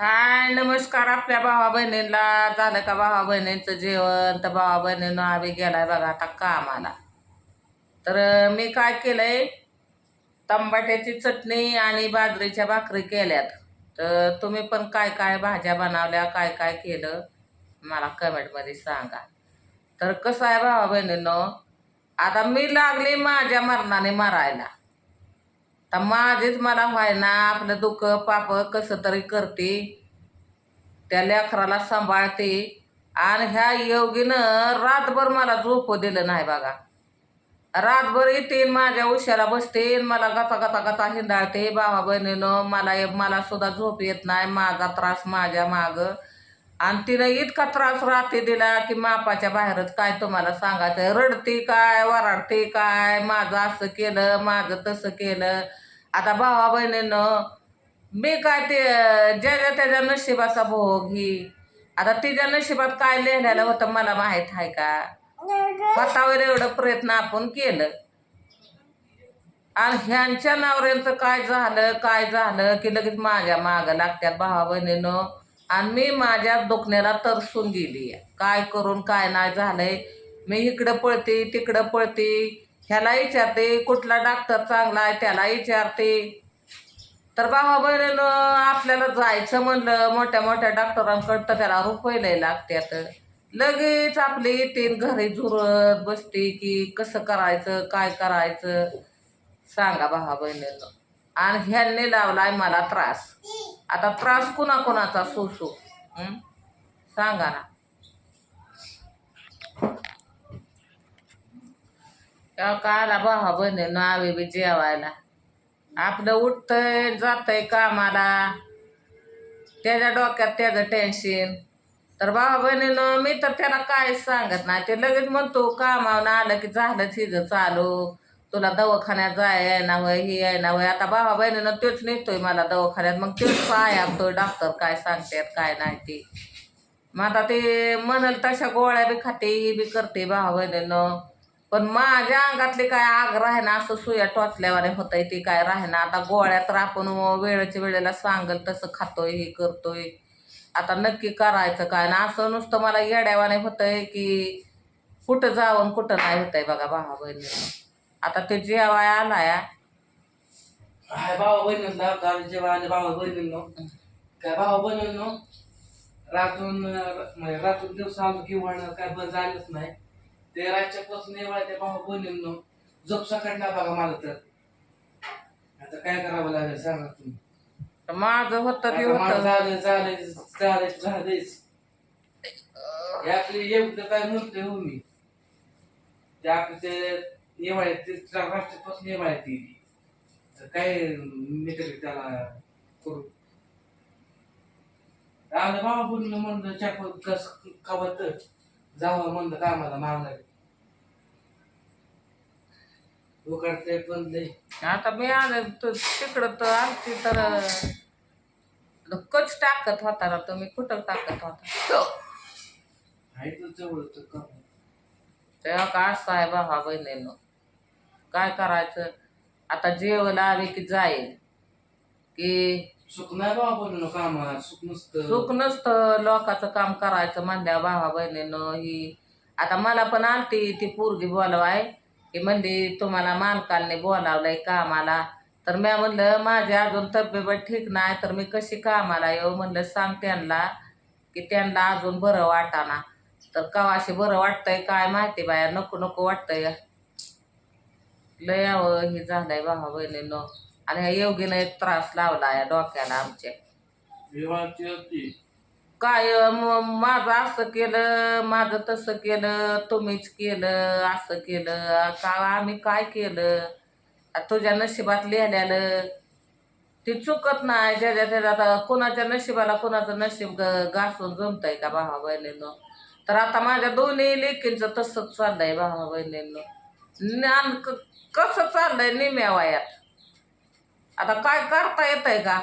हाय नमस्कार आपल्या भावा बहिणीला झालं का भावा बहिणींचं जेवण? तर भावा बहिणीनं आम्ही गेलाय बघा आता कामाला. तर मी काय केलंय? तंबाट्याची चटणी आणि बाजरीच्या भाकरी केल्यात. तर तुम्ही पण काय काय भाज्या बनवल्या काय काय केलं मला कमेंटमध्ये सांगा. तर कसं आहे भावा बहिणीनं? आता मी लागली माझ्या मरणाने मरायला. तर माझीच मला व्हायना आपलं दुःख पाप कसं तरी करते. त्या लेकराला सांभाळते. आणि ह्या योगीनं रातभर मला झोप दिलं नाही बघा. रातभर येते माझ्या उशाला बसते मला गता गता गता हिंडाळते. बाबा बहिणीनं मला मला सुद्धा झोप येत नाही. माझा त्रास माझ्या माग. आणि तिनं इतका त्रास राहते दिला की मापाच्या बाहेरच काय तुम्हाला सांगायचं रडते काय? वराडते काय? माझं असं केलं माझं तसं केलं. आता भावा बहिणीनं मी काय ते ज्याच्या त्याच्या नशिबाचा भोग ही आता तिच्या नशिबात काय लिहिलेलं होतं मला माहीत आहे का? स्वतःवर एवढं प्रयत्न आपण केलं. आणि ह्यांच्या नवऱ्यांचं काय झालं काय झालं की लगेच माझ्या मागं लागत्यात भावा बहिणीनं. आणि मी माझ्या दुखण्याला तरसून गेली. काय करून काय नाही झालंय. मी इकडं पळते तिकडं पळते. ह्याला विचारते कुठला डॉक्टर चांगला आहे? त्याला विचारते. तर भावा बहिणीनं आपल्याला जायचं म्हणलं. मोठ्या मोठ्या डॉक्टरांकडं तर त्याला रुपये लय लागत्यात. लगेच आपली तीन घरी झुरत बसते की कसं करायचं काय करायचं? सांगा भावा बहिणीनं. आणि ह्यांनी लावलाय मला त्रास. आता त्रास कुणा कोणाचा सोसू सांगा ना. काला का आला भावा बहिणीनं आवे बी जेवायला. आपलं उठतंय जातंय कामाला. त्याच्या डोक्यात त्याचं टेन्शन तर भावा बहिणीनं मी तर त्याला काहीच सांगत नाही. ते लगेच म्हणतो कामावून आलं की झालं तिचं चालू. तुला दवाखान्यात जाय आहे ना वय ही आहे. ना वय आता भावा बहिणीनं तोच नेतोय मला दवाखान्यात. मग तेच पाय आपतो डॉक्टर काय सांगतात काय नाही ते. मग आता ते म्हणाल तशा गोळ्या बी खाते ही बी करते भावा बहिणीनं. पण माझ्या अंगातले काय आग राहणं ना असं सुया टोचल्यावाने होतंय ते काय राहणं. ना आता गोळ्या तर आपण वेळेच्या वेळेला सांगल तसं खातोय हे करतोय. आता नक्की करायचं काय? ना असं नुसतं मला येड्यावाने होतंय की कुठं जावं कुठं नाही होतंय बघा भावा बहिणी आता ते जेवाय आलाय हाय भावा बहिणींना काल जेव्हा आले भावा बहिणींनो काय भावा बहिणींनो रातून म्हणजे रातून दिवस आलो किंवा काय बरं झालंच नाही. ते रातच्या पासून त्या भावा बहिणींनो झोप सकाळ ना बघा मला तर? आता काय करावं लागेल सांगा तुम्ही. माझं होतं ते आता मला होतं. झालं झालं झालं झालंच हे आपली एवढं काय म्हणतोय हो मी. ते आपलं ते येवाळ्यात ते राष्ट्रपासून येवाळ्यात येईल तर काय मी तरी त्याला करू? आलं बाबा बोलणं म्हणलं चाप कस खावत जावं म्हणलं कामाला मागणार. उकडते पण लय. आता मी आले तर तिकडं तर आलती तर कच टाकत होता ना तुम्ही कुठं टाकत होता? आहे तर जवळ तर का असं आहे भावा बहिणीनं काय करायचं? आता जेवण आले की जाईल. की सुख नसतं. लोकांचं काम करायचं म्हणल्या भावा बहिणीनं ही. आता मला पण आलती ती पोरगी बोलवाय की म्हणली तुम्हाला मालकांनी बोलावलंय कामाला. तर मी म्हणलं माझी अजून तब्येत ठीक नाही तर मी कशी कामाला येऊ? म्हणलं सांग त्यांना की त्यांना अजून बरं वाटाना. तर कवाशी बरं वाटतंय काय माहिती बाया नको नको वाटतंय. लय अहो हे झालंय भावा बहिणीनं आणि ह्या योगीनं एक त्रास लावला या डोक्याला आमच्या. विवाहाची काय म- माझं असं केलं माझं तसं केलं तुम्हीच केलं असं केलं का आम्ही काय केलं? आ तुझ्या नशिबात लिहिलेलं. ती चुकत नाही ज्याच्या त्याच्या आता कोणाच्या नशिबाला कोणाचं नशीब ग घासून जमतंय का भावा बहिणीनं तर आता माझ्या दोन्ही लेकींचं तसंच चाललंय भावा बहिणीनं ज्ञान क- कसं चाललंय निम्या वयात? आता काय करता येतंय का?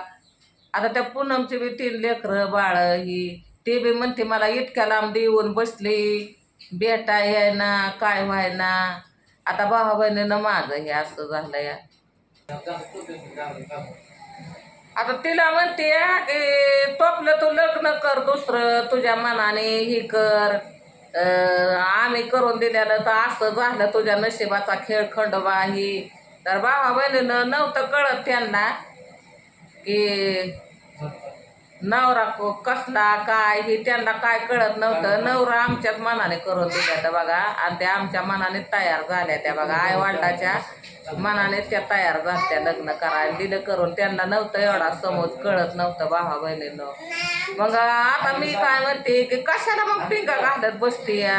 आता त्या पूनमची बी तीन लेकरं बाळ ही ते बी म्हणते मला इतक्या लांब देऊन बसली. बेटा आहे ना काय व्हाय ना आता भावा बहिणीनं माझं हे असं झालं या आता तिला म्हणते की टोपलं तू लग्न कर दुसरं. तुझ्या मनाने ही कर. आम्ही करून दिल्यानं तर असं झालं तुझ्या नशिबाचा खेळ खंडोबा ही तर बाबा बहिणीनं नव्हतं कळत त्यांना की नवरा को- कसला काय हे त्यांना काय कळत नव्हतं. नवरा आमच्याच मनाने करून दिल्या तर बघा. आणि त्या आमच्या मनाने तयार झाल्या त्या बघा. आई वडिलाच्या मनाने त्या तयार झाल्या लग्न करायला. दिलं करून त्यांना नव्हतं एवढा समज कळत नव्हतं भावा बहिणीनं. मग आता मी काय म्हणते की कशाला मग पिंगा घालत बसते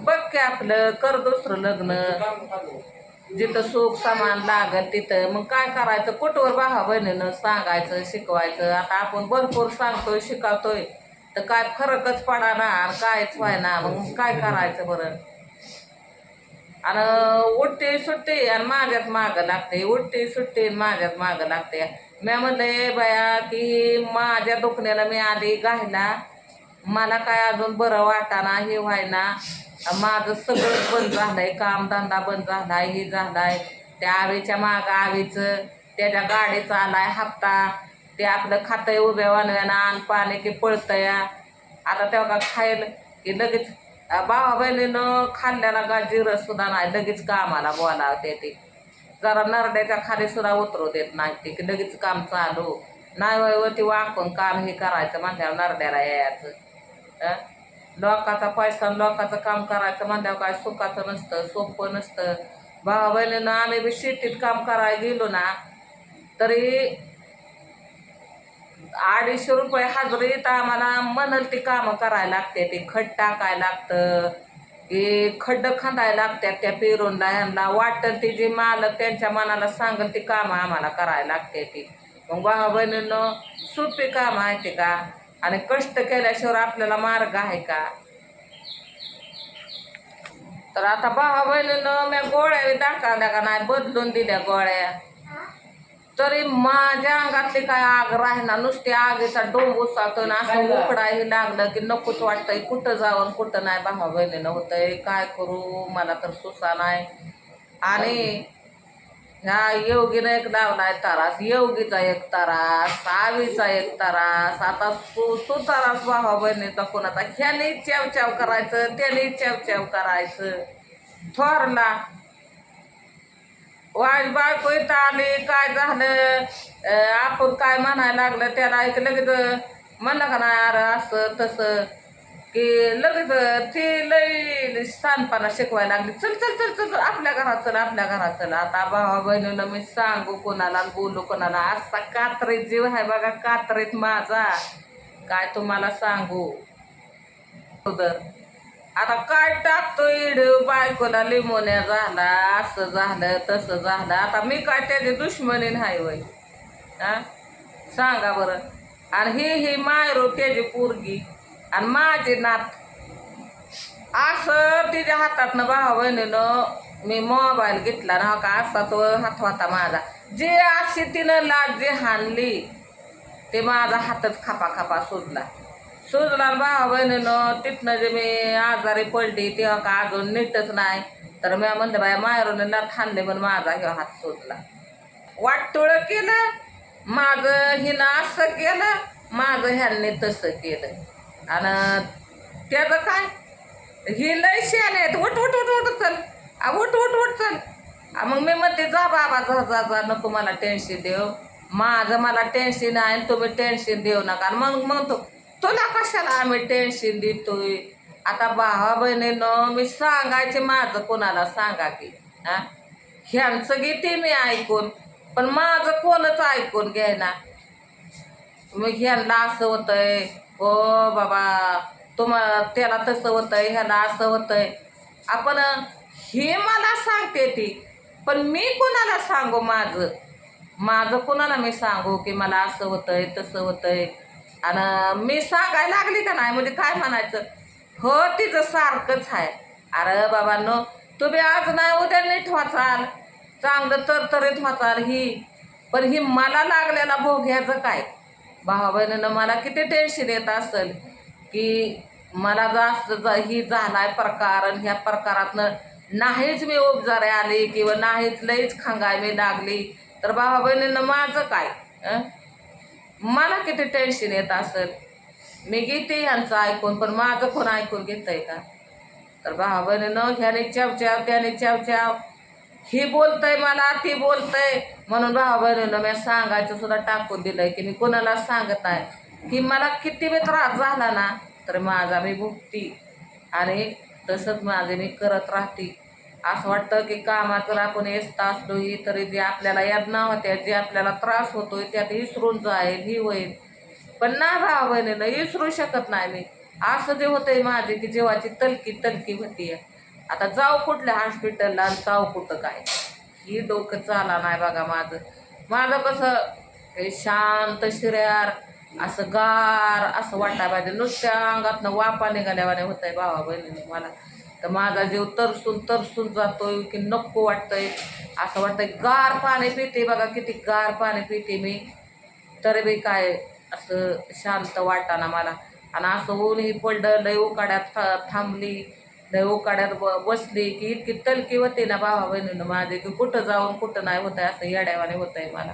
बघ की आपलं कर दुसरं लग्न. जिथं सुख सामान लागल तिथं. मग काय करायचं? कुठवर भावा बहिणीनं सांगायचं शिकवायचं? आता आपण भरपूर सांगतोय शिकवतोय. तर काय फरकच पडा ना आणि कायच व्हायना. मग काय करायचं बरं? आणि उठते सुट्टी आणि माझ्यात मागं लागते. उठते सुट्टी माझ्यात मागं लागते. मी म्हणलं ए बाया की माझ्या दुखण्याला मी आधी गायला मला काय अजून बरं वाटाना हे व्हायना. माझं सगळं बंद झालंय कामधंदा बंद झालाय हे झालाय. त्या आवेच्या मागं आवेचं त्याच्या गाडीचा आलाय हप्ता. ते आपलं खातंय उभ्या वनव्यानं आण पाणी की पळतया. आता तेव्हा का खायला की लगेच अं, भावा बहिणीनं खाल्ल्याला का जिरं सुद्धा नाही लगेच कामाला बोलावते ते जरा नरड्याच्या खाली सुद्धा उतरू देत नाही ते की लगेच काम चालू. नाही वय ती वाकून काम हे करायचं म्हणल्यावर नरड्याला यायचं. लोकाचा पैसा लोकांचं लोकाचं काम करायचं म्हणल्यावर काय सुखाचं नसतं सोपं नसतं. भावा बहिणीनं आम्ही बी शेतीत काम करायला गेलो ना तरी अडीचशे रुपये हजरीत आम्हाला म्हणल ती कामं करायला लागते ती खड टाकायला लागतं की खड्ड खंदायला लागतात त्या पेरूनला ह्यांना वाटल ती जी मालक त्यांच्या मनाला सांगल ती कामं आम्हाला करायला लागते ती. मग भावा बहिणीनं सोपी कामं आहे ते का? आणि कष्ट केल्याशिवाय आपल्याला मार्ग आहे का? तर आता भावा बहिणीनं मी गोळ्या दाखवल्या का नाही? बदलून दिल्या गोळ्या. तरी माझ्या अंगातली काय आग राहिना नुसती आगीचा डोंब उसाळतो ना असं उकडाही लागलं की नकोच वाटतंय. कुठं जावं कुठं नाही भावा बहिणीनं होतंय. काय करू? मला तर सुसा नाही. आणि ह्या योगीनं एक लावलाय तारास. योगीचा एक तारास आवीचा एक तारास. आता तू तू तारास भावा बहिणीचा कोणाचा ह्याने चाव करायचं त्याने चाव करायचं. थोरला वाज बायको इथं आली काय झालं? आपण काय म्हणायला लागलं? त्याला ऐकलं लगेच म्हणलं का नाही अरे असं तसं. की लगेच ती लई स्थानपणा शिकवायला लागली. चल चल चल चल आपल्या घरात चल आपल्या घरात चल आता भावा बहिणीला मी सांगू कोणाला बोलू कोणाला. असा कात्रेत जीव आहे बघा कात्रेत माझा. काय तुम्हाला सांगू? उदर. आता काय टाकतो इड? बायकोला लिमोन्या झाला. असं झालं तसं झालं. आता मी काय त्याची दुश्मनी नाही वय हा? सांगा बरं. आणि ही ही मायरो त्याची पोरगी. आणि माझी नात असं तिच्या हातातनं भावा बहिणीनं मी मोबाईल घेतला ना हो का असाच हात होता माझा. जे अशी तिनं लाज जे हाणली ते माझा हातच खापा खापा सुजला. सुजला आणि भावा बहिणीनं तिथनं जे मी आजारी पडली तेव्हा हो का अजून नीटच नाही. तर मी म्हणलं बाया मायरोने नात हाणले पण माझा हे हात सुजला. वाटतुळं केलं माझं हिनं असं केलं माझं ह्यांनी तसं केलं. आणि त्याचं काय हे लय शेण आहेत. उठ उठ उठ उठ चल. आ, उठ उठ उठ चल. मग मी म्हणते जा बाबा जा जा जा नको मला टेन्शन देऊ. माझं मला टेन्शन आहे आणि तुम्ही टेन्शन देऊ नका. आणि मग म्हणतो तुला कशाला आम्ही टेन्शन देतोय? आता भावा बहिणीनं मी सांगायचे माझं कोणाला सांगा की? हा ह्यांचं घेते मी ऐकून पण माझं कोणच ऐकून घ्यायना मग ह्यांना असं होतंय हो बाबा तुम्हाला त्याला तसं होतंय ह्याला असं होतंय. आपण हे मला सांगते ती पण मी कुणाला सांगू माझं? माझं कुणाला मी सांगू की मला असं होतंय तसं होतंय? आणि मी सांगायला लागली का नाही? म्हणजे काय म्हणायचं? हो तिचं सारखंच आहे. अरे बाबांनो तुम्ही आज नाही उद्या नीट वाचाल. चांगलं तरतरीत वाचाल ही. पण ही मला लागलेला भोग ह्याचं काय? भावा बहिणीनं मला किती टेन्शन येत असेल की मला जास्त जा ही झालाय प्रकार आणि ह्या प्रकारातनं नाहीच मी उपजारे आली किंवा नाहीच लईच खांगाय मी लागली तर भावा बहिणीनं माझं काय? मला किती टेन्शन येत असेल? मी घेते ह्यांचं ऐकून पण माझं कोण ऐकून घेतंय का? तर भावा बहिणीनं ह्याने चवच्याव त्याने चवच्याव ही बोलतय मला ती बोलतय. म्हणून भावा बहिणीला मी सांगायचं सुद्धा टाकून दिलंय की मी कोणाला सांगत आहे की मला किती बी त्रास झाला ना तर माझा मी भुगती आणि तसंच माझे मी करत राहते. असं वाटतं की कामात जर आपण येत असलो ही तरी जे आपल्याला यातना होत्या जे आपल्याला त्रास होतोय त्यात विसरून जाईल ही होईल. पण ना भावा बहिणीला विसरू शकत नाही मी. असं जे होतंय माझे की जेवाची तलकी तलकी होतीये. आता जाऊ कुठल्या हॉस्पिटलला आणि जाऊ कुठं काय? ही डोकं चाला नाही बघा माझं. माझं कसं हे शांत शिर्यार असं गार असं वाटायला पाहिजे. नुसत्या अंगातनं वापा निघाल्यावाने होत आहे भावा बहिणीने मला. तर माझा जीव तरसून तरसून जातोय की नको वाटतंय. असं वाटतंय गार पाणी पिते बघा किती गार पाणी पिते मी. तर बी काय असं शांत वाटाना मला. आणि असं ऊनही पडलं लय उकाड्यात था थांबली. लय उकाड्यात ब बसली की इतकी तलकी होते ना भावा बहिणीनं माझे की कुठं जाऊन कुठं नाही होत आहे असं येड्यावाने होत आहे मला.